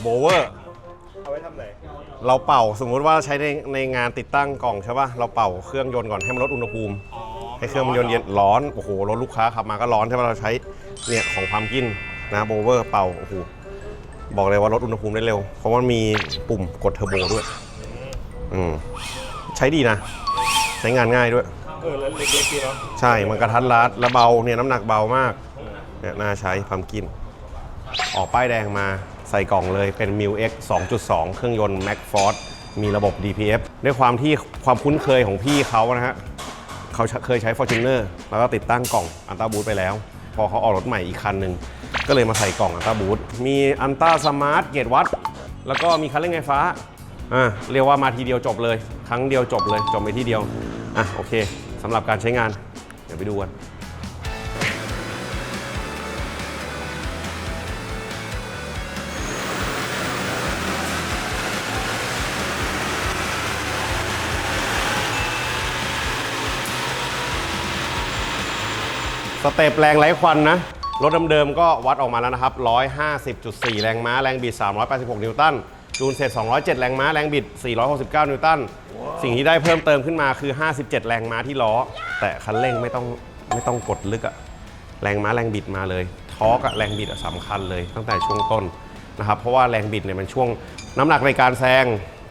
โบเวอร์ เอาไว้ทำไหนเราเป่าสมมุติว่าใช้ในในงานติดตั้งกล่องใช่ป่ะ เราเป่าเครื่องยนต์ก่อนให้มันลดอุณหภูมิ ให้เครื่องมันยนต์เย็นร้อน โอ้โห รถลูกค้าขับมาก็ร้อนใช่ป่ะ เราใช้เนี่ยของพัมกินนะโบเวอร์เป่า โอ้โห บอกเลยว่าลดอุณหภูมิได้เร็ว เพราะว่ามีปุ่มกดเทอร์โบด้วย อืม ใช้ดีนะ ใช้งานง่ายด้วย เออแล้วเล็กๆดีเนาะใช่มันกระทัดรัดและเบาเนี่ยน้ำหนักเบามากเนี่ยน่าใช้พัมกิน ออกป้ายแดงมาใส่กล่องเลยเป็น m i l X 2.2 เครื่องยนต์ Max Force มีระบบ DPF ด้วยความที่ความคุ้นเคยของพี่เขานะฮะเขาเคยใช้ Fortuner แล้วก็ติดตั้งกล่องอันต้าบูทไปแล้ว พอเขาออกรถใหม่อีกคันหนึ่งก็เลยมาใส่กล่องอันต้าบูทมีอันต้าสมาร์ทเกตวัดแล้วก็มีคันเร่งไฟฟ้าอ่าเรียกว่ามาทีเดียวจบเลย ครั้งเดียวจบเลยจบไปที่เดียวอะโอเค สำหรับการใช้งาน เดี๋ยวไปดูกันสเต็ปแรงไร้ควันนะ รถเดิมๆก็วัดออกมาแล้วนะครับ 150.4 แรงม้า แรงบิด 386 นิวตัน จูนเสร็จ 207 แรงม้า แรงบิด 469 นิวตัน สิ่งที่ได้เพิ่มเติมขึ้นมาคือ 57 แรงม้าที่ล้อ แต่คันเร่งไม่ต้องไม่ต้องกดลึกอะแรงม้าแรงบิดมาเลย ทอร์กอะแรงบิดอะสำคัญเลยตั้งแต่ช่วงต้นนะครับ เพราะว่าแรงบิดเนี่ยมันช่วงน้ำหนักในการแซง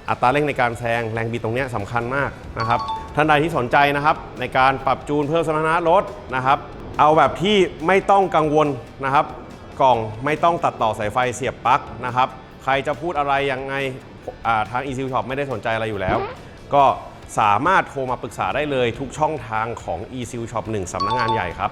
อัตราเร่งในการแซง แรงบิดตรงเนี้ยสำคัญมากนะครับ ท่านใดที่สนใจนะครับ ในการปรับจูนเพิ่มสมรรถนะรถนะครับ เอาแบบที่ไม่ต้องกังวลนะครับ กล่องไม่ต้องตัดต่อสายไฟเสียบปลั๊กนะครับ ใครจะพูดอะไรยังไงทาง ECU Shop ไม่ได้สนใจอะไรอยู่แล้ว ก็สามารถโทรมาปรึกษาได้เลยทุกช่องทางของ ECU Shop 1สำนักงานใหญ่ครับ